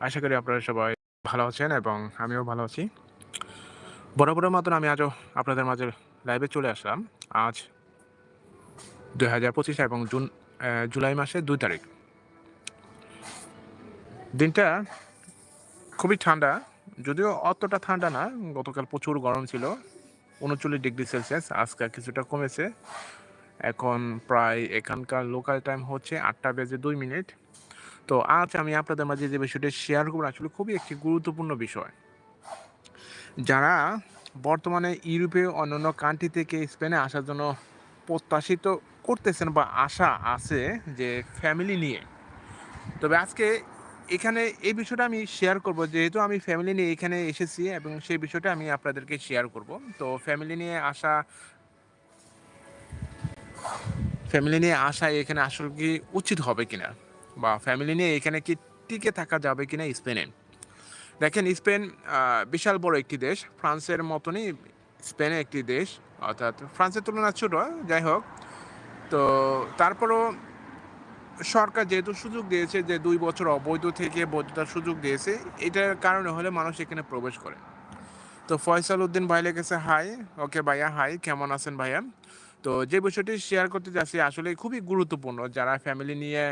আশা করি আপনারা সবাই ভালো আছেন এবং আমিও ভালো আছি। বরাবরের মতন আমি আজও আপনাদের মাঝে লাইভে চলে আসলাম। আজ ২০২৫ এবং জুন জুলাই মাসের দুই তারিখ। দিনটা খুবই ঠান্ডা। যদিও অতটা ঠান্ডা না। গতকাল প্রচুর গরম ছিল। ৩৯ ডিগ্রি সেলসিয়াস। আজকে কিছুটা কমেছে। এখন প্রায় এখানকার লোকাল টাইম হচ্ছে আটটা বেজে দুই মিনিট। তো আজ আমি আপনাদের মাঝে যে বিষয়টি শেয়ার করব, আসলে খুবই একটি গুরুত্বপূর্ণ বিষয়। যারা বর্তমানে ইউরোপে অন্যান্য কান্ট্রি থেকে স্পেনে আসার জন্য প্রত্যাশিত করতেছেন বা আশা আছে যে ফ্যামিলি নিয়ে। তবে আজকে এখানে এই বিষয়টা আমি শেয়ার করব, যেহেতু আমি ফ্যামিলি নিয়ে এখানে এসেছি এবং সেই বিষয়টা আমি আপনাদেরকে শেয়ার করব। তো ফ্যামিলি নিয়ে আসা ফ্যামিলি নিয়ে আসা এখানে আসলে কি উচিত হবে কিনা? বা ফ্যামিলি নিয়ে এখানে কি টিকে থাকা যাবে কিনা স্পেনে? দেখেন স্পেন বিশাল বড় একটি দেশ। ফ্রান্সের মতনই স্পেনে একটি দেশ। অর্থাৎ ফ্রান্সের তুলনায় ছোট, যাই হোক। তো তারপরও সরকার যেহেতু সুযোগ দিয়েছে যে দুই বছর অবৈধ থেকে বৈধতার সুযোগ দিয়েছে, এটার কারণে হলে মানুষ এখানে প্রবেশ করে। তো ফয়সাল উদ্দিন ভাই লিখেছে, "হাই, ওকে ভাইয়া হাই, কেমন আছেন ভাইয়া?" তো যে বিষয়টি শেয়ার করতে যাচ্ছি আসলে খুবই গুরুত্বপূর্ণ। যারা ফ্যামিলি নিয়ে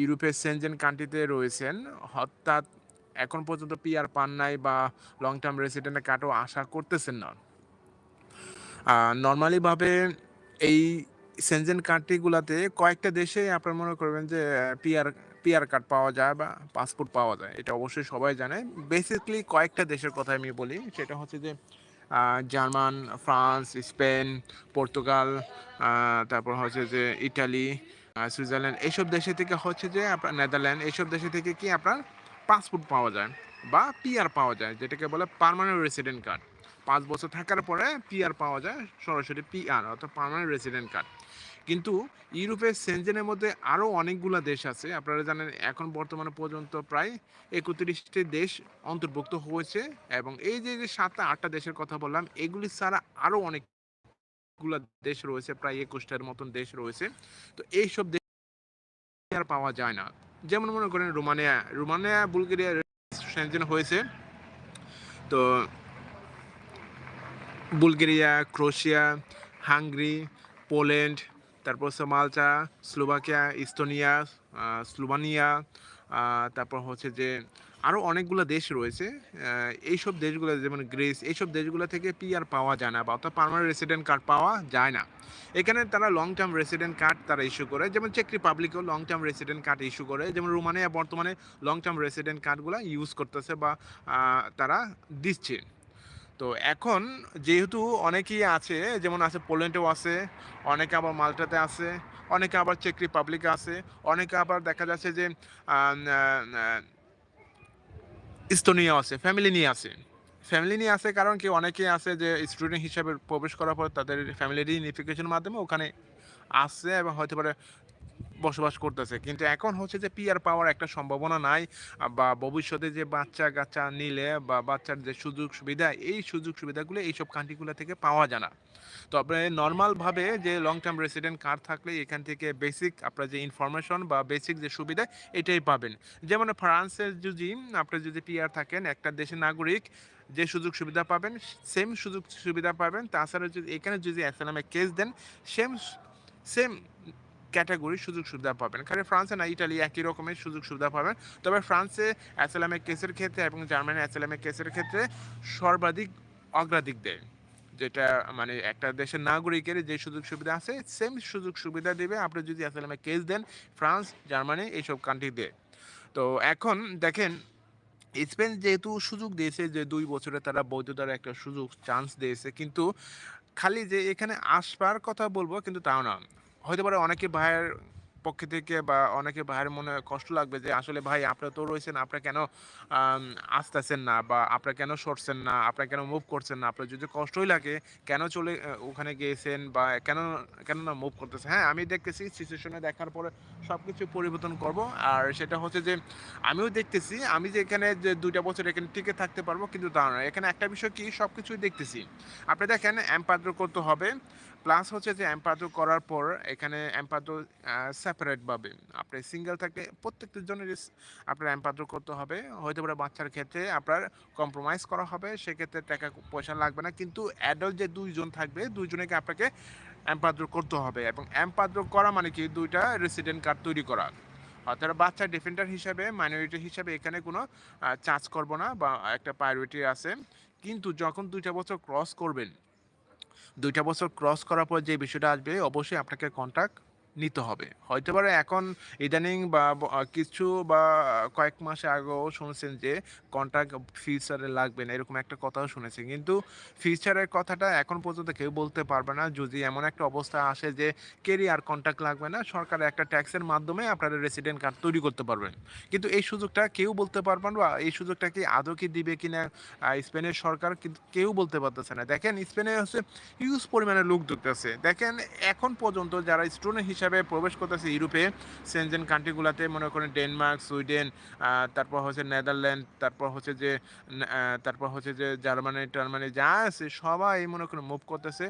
ইউরোপের সেনজেন কান্ট্রিতে রয়েছেন, অর্থাৎ এখন পর্যন্ত পিআর পান নাই বা লং টার্ম রেসিডেন্ট কার্ডও আশা করতেছেন না। আ নরমালি ভাবে এই সেনজেন কান্ট্রিগুলাতে কয়েকটা দেশে আপনারা মনে করবেন যে পিআর পিআর কার্ড পাওয়া যায় বা পাসপোর্ট পাওয়া যায়। এটা অবশ্যই সবাই জানে। বেসিক্যালি কয়েকটা দেশের কথা আমি বলি। সেটা হচ্ছে যে জার্মান, ফ্রান্স, স্পেন, পর্তুগাল, তারপর হচ্ছে যে ইটালি, সুইজারল্যান্ড এইসব দেশে থেকে হচ্ছে যে আপনার নেদারল্যান্ড এইসব দেশে থেকে কি আপনার পাসপোর্ট পাওয়া যায় বা পিআর পাওয়া যায় যেটাকে বলে পারমানেন্ট রেসিডেন্ট কার্ড। পাঁচ বছর থাকার পরে পিআর পাওয়া যায় সরাসরি পিআর অর্থাৎ পারমানেন্ট রেসিডেন্ট কার্ড। কিন্তু ইউরোপের সেনজেনের মধ্যে আরও অনেকগুলো দেশ আছে। আপনারা জানেন এখন বর্তমানে পর্যন্ত প্রায় একত্রিশটি দেশ অন্তর্ভুক্ত হয়েছে এবং এই যে, যে সাতটা আটটা দেশের কথা বললাম এগুলি ছাড়া আরও অনেকগুলা দেশ রয়েছে। প্রায় একুশটার মতন দেশ রয়েছে। তো এইসব দেশ আর পাওয়া যায় না। যেমন মনে করেন রোমানিয়া, রোমানিয়া, বুলগেরিয়া সেনজেন হয়েছে। তো বুলগেরিয়া, ক্রোশিয়া হাঙ্গেরি, পোল্যান্ড, তারপর হচ্ছে মাল্টা, স্লোভাকিয়া, ইস্তোনিয়া, স্লোভানিয়া, তারপর হচ্ছে যে আরও অনেকগুলো দেশ রয়েছে। এইসব দেশগুলো যেমন গ্রিস এইসব দেশগুলো থেকে পিআর পাওয়া যায় না বা অর্থাৎ পার্মানেন্ট রেসিডেন্ট কার্ড পাওয়া যায় না। এখানে তারা লং টার্ম রেসিডেন্ট কার্ড তারা ইস্যু করে। যেমন চেক রিপাবলিকও long term resident card issue করে। যেমন রোমানিয়া বর্তমানে লং টার্ম রেসিডেন্ট কার্ডগুলো ইউজ করতেছে বা তারা দিচ্ছে। তো এখন যেহেতু অনেকেই আছে যেমন আছে পোল্যান্ডেও আছে, অনেকে আবার মাল্টাতে আছে, অনেকে আবার চেক রিপাবলিকে আছে, অনেকে আবার দেখা যাচ্ছে যে আ আছে, ফ্যামিলি নিয়ে আছে। ফ্যামিলি নিয়ে আছে কারণ কি অনেকেই আছে যে স্টুডেন্ট হিসাবে প্রবেশ করার পর তাদের ফ্যামিলি রিউনিফিকেশনের মাধ্যমে ওখানে আসছে এবং হতে পারে বসবাস করতেছে। কিন্তু এখন হচ্ছে যে পিআর পাওয়ার একটা সম্ভাবনা নাই বা ভবিষ্যতে যে বাচ্চা-কাচ্চা নিলে বা বাচ্চার যে সুযোগ সুবিধা, এই সুযোগ সুবিধাগুলো এইসব কান্ট্রিগুলো থেকে পাওয়া যায় না। তবে নর্মালভাবে যে লং টার্ম রেসিডেন্ট কার্ড থাকলে এখান থেকে বেসিক আপনার যে ইনফরমেশন বা বেসিক যে সুবিধা এটাই পাবেন। যেমন ফ্রান্সের যদি আপনার যদি পিআর থাকেন একটা দেশের নাগরিক যে সুযোগ সুবিধা পাবেন সেম সুযোগ সুবিধা পাবেন। তাছাড়া যদি এখানে যদি অ্যাসাইলামের কেস দেন সেম সেম ক্যাটেগরির সুযোগ সুবিধা পাবেন। খালি ফ্রান্সে না ইটালি একই রকমের সুযোগ সুবিধা পাবেন। তবে ফ্রান্সে অ্যাসেলামের কেসের ক্ষেত্রে এবং জার্মানি অ্যাসেলামের কেসের ক্ষেত্রে সর্বাধিক অগ্রাধিক দেয়। যেটা মানে একটা দেশের নাগরিকের যে সুযোগ সুবিধা আছে সেম সুযোগ সুবিধা দেবে আপনি যদি অ্যাসাইলামের কেস দেন ফ্রান্স, জার্মানি এইসব কান্ট্রিতে। তো এখন দেখেন স্পেন যেহেতু সুযোগ দিয়েছে যে দুই বছরে তারা বৈধতার একটা সুযোগ চান্স দিয়েছে। কিন্তু খালি যে এখানে আসবার কথা বলব কিন্তু তাও না। হইতে পারে অনেকে ভাইয়ের পক্ষ থেকে বা অনেকে ভাইয়ের মনে কষ্ট লাগবে যে আসলে ভাই আপনারা তো রয়েছেন আপনারা কেন আসতেছেন না বা আপনারা কেন সরছেন না, আপনারা কেন মুভ করছেন না? আপনার যদি কষ্টই লাগে কেন চলে ওখানে গিয়েছেন বা কেন কেন না মুভ করতেছেন? হ্যাঁ, আমি দেখতেছি সিচুয়েশনে দেখার পরে সব কিছু পরিবর্তন করব। আর সেটা হচ্ছে যে আমিও দেখতেছি আমি যে এখানে যে দুইটা বছর এখানে টিকে থাকতে পারব কিন্তু তা না। এখানে একটা বিষয় কি সবকিছুই দেখতেছি। আপনি দেখেন এমপাদ্রো করতে হবে। প্লাস হচ্ছে যে এমপাদ্রো করার পর এখানে এমপাদ্রো সার্টি সেপারেটভাবে আপনি সিঙ্গেল থাকলে প্রত্যেকটির জন্য রিস- আপনার অ্যাম্পাদ্র করতে হবে। হয়তো পারে বাচ্চার ক্ষেত্রে আপনার কম্প্রোমাইজ করা হবে, সেক্ষেত্রে টাকা পয়সা লাগবে না। কিন্তু অ্যাডাল্ট যে দুইজন থাকবে, দুইজনকে আপনাকে অ্যাম্পাদ্র করতে হবে এবং অ্যাম্পাদ্র করা মানে কি? দুইটা রেসিডেন্ট কার্ড তৈরি করা। অর্থাৎ বাচ্চা ডিফেন্ডার হিসাবে মাইনরিটি হিসাবে এখানে কোনো চার্জ করব না বা একটা প্রায়োরিটি আছে। কিন্তু যখন দুইটা বছর ক্রস করবেন, দুইটা বছর ক্রস করার পর যে বিষয়টা আসবে, অবশ্যই আপনাকে কন্ট্যাক্ট নিতে হবে। হয়তো পারে এখন ইদানিং বা কিছু বা কয়েক মাস আগেও শুনছেন যে কন্ট্যাক্ট ফিউচারে লাগবে না এরকম একটা কথাও শুনেছি। কিন্তু ফিউচারের কথাটা এখন পর্যন্ত কেউ বলতে পারবে না। যদি এমন একটা অবস্থা আসে যে কেরিয়ার কন্ট্যাক্ট লাগবে না সরকার একটা ট্যাক্সের মাধ্যমে আপনারা রেসিডেন্ট কার্ড তৈরি করতে পারবেন। কিন্তু এই সুযোগটা কেউ বলতে পারবেন বা এই সুযোগটা কি আদৌ কি দিবে কিনা আহ, স্পেনের সরকার কিন্তু কেউ বলতে পারতেছে না। দেখেন স্পেনে হচ্ছে হিউজ পরিমাণে লোক ঢুকতেছে দেখেন এখন পর্যন্ত যারা স্টুডেন্ট হিসাবে প্রবেশ করতেছে ইউরোপে। সেনজেন কান্ট্রিগুলোতে মনে করেন ডেনমার্ক সুইডেন তারপর হচ্ছে নেদারল্যান্ড তারপর হচ্ছে যে তারপর হচ্ছে যে জার্মানি টার্মানি যা আছে সবাই মনে করেন মুভ করতেছে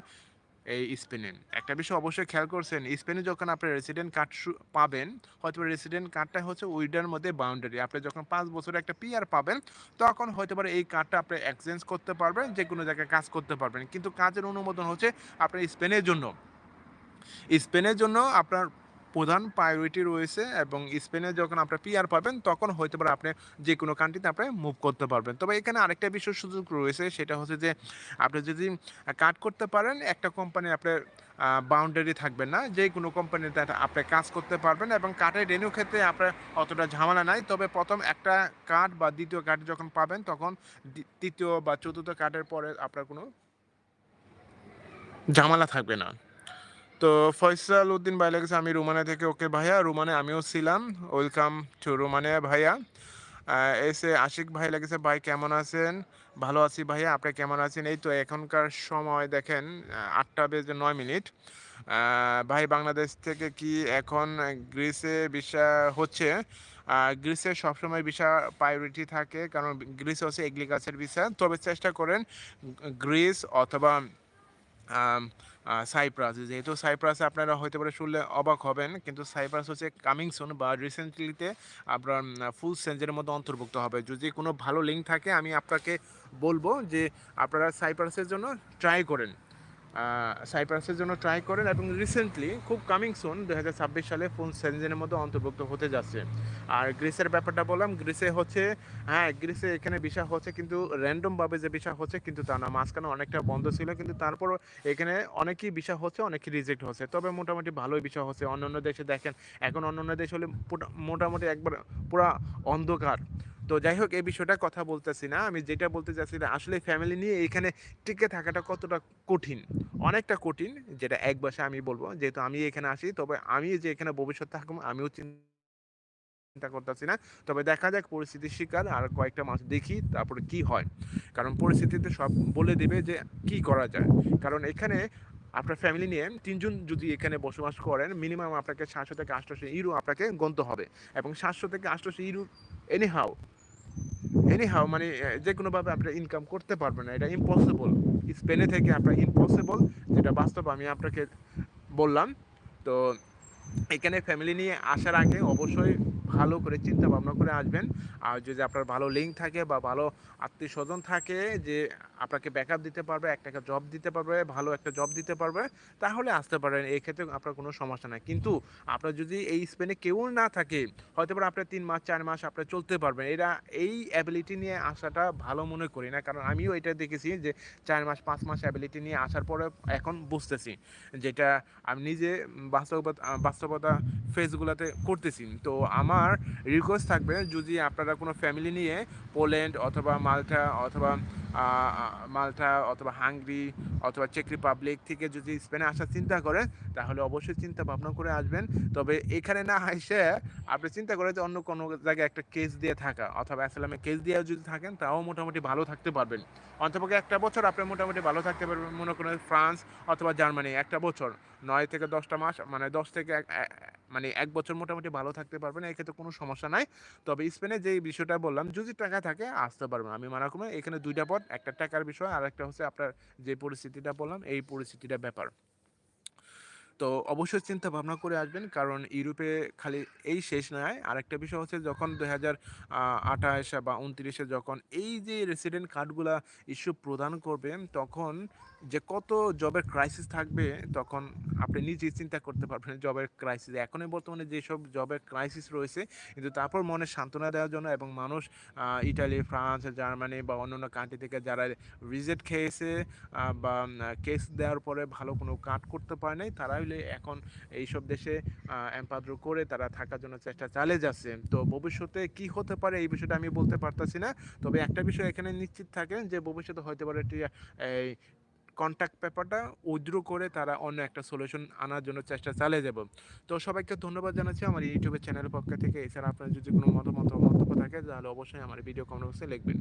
এই স্পেনে একটা বিষয় অবশ্যই খেয়াল করছেন স্পেনে যখন আপনি রেসিডেন্ট কার্ড পাবেন হয়তো রেসিডেন্ট কার্ডটা হচ্ছে উইডার মধ্যে বাউন্ডারি আপনি যখন পাঁচ বছরে একটা পিআর পাবেন, তখন হয়তো পারে এই কার্ডটা আপনি এক্সচেঞ্জ করতে পারবেন যে কোনো জায়গায় কাজ করতে পারবেন। কিন্তু কাজের অনুমোদন হচ্ছে আপনার স্পেনের জন্য। স্পেনের জন্য আপনার প্রধান প্রায়োরিটি রয়েছে এবং স্পেনে যখন আপনার পিআর পাবেন, তখন হয়তো পারে আপনি যে কোনো কান্ট্রিতে আপনি মুভ করতে পারবেন। তবে এখানে আরেকটা বিশেষ সুযোগ রয়েছে, সেটা হচ্ছে যে আপনি যদি কাট করতে পারেন, একটা কোম্পানি আপনার বাউন্ডারি থাকবে না। যে কোনো কোম্পানিতে আপনি কাজ করতে পারবেন এবং কার্ডের রেনিউ ক্ষেত্রে আপনার অতটা ঝামেলা নাই। তবে প্রথম একটা কার্ড বা দ্বিতীয় কার্ড যখন পাবেন, তখন তৃতীয় বা চতুর্থ কার্ডের পরে আপনার কোনো ঝামেলা থাকবে না। তো ফয়সাল উদ্দিন ভাই লেগেছে, আমি রুমানিয়া থেকে, ওকে ভাইয়া, রুমানে আমিও ছিলাম। ওয়েলকাম টু রুমানিয়া ভাইয়া। এসে আশিক ভাই লেগেছে, ভাই কেমন আছেন? ভালো আছি ভাইয়া, আপনি কেমন আছেন? এই তো এখনকার সময় দেখেন আটটা বেজে নয় মিনিট। ভাই বাংলাদেশ থেকে কি এখন গ্রিসে ভিসা হচ্ছে? গ্রিসে সবসময় ভিসা প্রায়োরিটি থাকে, কারণ গ্রিস হচ্ছে এগ্রিকালচার ভিসা তবে চেষ্টা করেন, গ্রিস অথবা সাইপ্রাস যেহেতু সাইপ্রাসে আপনারা হয়তো পারে শুনলে অবাক হবেন, কিন্তু সাইপ্রাস হচ্ছে কামিং সুন বা রিসেন্টলিতে আপনার ফুল সেঞ্জের মধ্যে অন্তর্ভুক্ত হবে। যদি কোনো ভালো লিঙ্ক থাকে, আমি আপনাকে বলব যে আপনারা সাইপ্রাসের জন্য ট্রাই করেন। সাইপ্রাসের জন্য ট্রাই করেন এবং রিসেন্টলি খুব কামিং সুন দু হাজার ছাব্বিশ সালে ফোন সেঞ্জেনের মধ্যে অন্তর্ভুক্ত হতে যাচ্ছে। আর গ্রিসের ব্যাপারটা বললাম, গ্রিসে হচ্ছে হ্যাঁ গ্রিসে এখানে বিষয় হচ্ছে কিন্তু র্যান্ডমভাবে যে বিষয় হচ্ছে কিন্তু তা না, মাঝখানে অনেকটা বন্ধ ছিল, কিন্তু তারপরও এখানে অনেকই বিষয় হচ্ছে, অনেকই রিজেক্ট হচ্ছে। তবে মোটামুটি ভালোই বিষয় হচ্ছে অন্য অন্য দেশে দেখেন, এখন অন্য অন্য দেশ হলে মোটামুটি একবার পুরা অন্ধকার। তো যাই হোক, এই বিষয়টা কথা বলতেছি না। আমি যেটা বলতে চাচ্ছি আসলে ফ্যামিলি নিয়ে এখানে টিকে থাকাটা কতটা কঠিন? অনেকটা কঠিন, যেটা এক বাসে আমি বলব। যেহেতু আমি এখানে আসি, তবে আমি যে এখানে ভবিষ্যৎ থাকব আমিও চিন্তা করতেছি না। তবে দেখা যাক পরিস্থিতির শিকার, আর কয়েকটা মাস দেখি তারপরে কি হয়। কারণ পরিস্থিতিতে সব বলে দেবে যে কি করা যায়। কারণ এখানে আপনার ফ্যামিলি নিয়ে তিনজন যদি এখানে বসবাস করেন মিনিমাম আপনাকে সাতশো থেকে আটশোশো ইউরো আপনাকে গণতে হবে। এবং সাতশো থেকে আটশোশো euro anyhow anyhow মানে যে কোনোভাবে আপনার ইনকাম করতে পারবেন না, এটা ইম্পসিবল স্পেনে থেকে আপনার ইম্পসিবল যেটা বাস্তব আমি আপনাকে বললাম। তো, এখানে ফ্যামিলি নিয়ে আসার আগে অবশ্যই ভালো করে চিন্তা ভাবনা করে আসবেন। আর যদি আপনার ভালো লিঙ্ক থাকে বা ভালো আত্মীয় স্বজন থাকে যে আপনাকে ব্যাকআপ দিতে পারবে একটা জব দিতে পারবে, ভালো একটা জব দিতে পারবে, তাহলে আসতে পারেন। এই ক্ষেত্রে আপনার কোনো সমস্যা নাই। কিন্তু আপনার যদি এই স্পেনে কেউ না থাকে, হয়তো পারে আপনার তিন মাস, চার মাস আপনি চলতে পারবেন। এরা এই অ্যাবিলিটি নিয়ে আসাটা ভালো মনে করি না। কারণ আমিও এটা দেখেছি যে চার মাস, পাঁচ মাস অ্যাবিলিটি নিয়ে আসার পরে এখন বুঝতেছি যেটা আমি নিজে বাস্তবতা বাস্তবতা ফেসগুলোতে করতেছি। তো আমার রিকোয়েস্ট থাকবে যদি আপনারা কোনো ফ্যামিলি নিয়ে পোল্যান্ড অথবা মাল্টা অথবা মাল্টা অথবা হাঙ্গরি অথবা চেক রিপাবলিক থেকে যদি স্পেনে আসার চিন্তা করেন তাহলে অবশ্যই চিন্তা ভাবনা করে আসবেন। তবে এখানে না এসে আপনি চিন্তা করে যে অন্য কোনো জায়গায় একটা কেস দিয়ে থাকা অথবা অ্যাসালামে কেস দিয়ে যদি থাকেন, তাও মোটামুটি ভালো থাকতে পারবেন। অন্তপক্ষে একটা বছর আপনি মোটামুটি ভালো থাকতে পারবেন, মনে করেন ফ্রান্স অথবা জার্মানি, একটা বছর। নয় থেকে দশটা মাস মানে দশ থেকে মানে এক বছর মোটামুটি ভালো থাকতে পারবেন এক্ষেত্রে কোনো সমস্যা নাই। তবে স্পেনে যে বিষয়টা বললাম, যদি টাকা থাকে, আসতে পারবেন আমি মানা করব এখানে দুইটা পথ, একটা টাকার বিষয়, আর একটা হচ্ছে আপনার যে পরিস্থিতিটা বললাম, এই পরিস্থিতিটা ব্যাপার। তো অবশ্যই চিন্তা ভাবনা করে আসবেন, কারণ ইউরোপে খালি এই শেষ নয়। আরেকটা বিষয় হচ্ছে যখন দুই হাজার আঠাশে বা উনত্রিশে যখন এই যে রেসিডেন্ট কার্ডগুলা ইস্যু প্রদান করবে তখন যে কত জবের ক্রাইসিস থাকবে, তখন আপনি নিজেই চিন্তা করতে পারবেন জবের ক্রাইসিস এখনই বর্তমানে যেসব জবের ক্রাইসিস রয়েছে, কিন্তু তারপর মনে সান্ত্বনা দেওয়ার জন্য এবং মানুষ ইটালি ফ্রান্স জার্মানি বা অন্যান্য কান্ট্রি থেকে যারা রিজেক্ট খেয়েছে বা কেস দেওয়ার পরে ভালো কোনো কাট করতে পারে নাই তারা হলে এখন এইসব দেশে এম্পাদ্র করে তারা থাকার জন্য চেষ্টা চালিয়ে যাচ্ছে। তো ভবিষ্যতে কি হতে পারে এই বিষয়টা আমি বলতে পারতাছি না। তবে একটা বিষয় এখানে নিশ্চিত থাকেন যে ভবিষ্যতে হতে পারে এই কন্ট্যাক্ট পেপারটা উইথড্র করে তারা অন্য একটা সলিউশন আনার জন্য চেষ্টা চালিয়ে যাব। তো সবাইকে ধন্যবাদ জানাচ্ছি আমার ইউটিউবের চ্যানেলের পক্ষ থেকে। এছাড়া আপনার যদি কোনো মতামত মন্তব্য থাকে, তাহলে অবশ্যই আমার ভিডিও কমেন্ট বক্সে লিখবেন।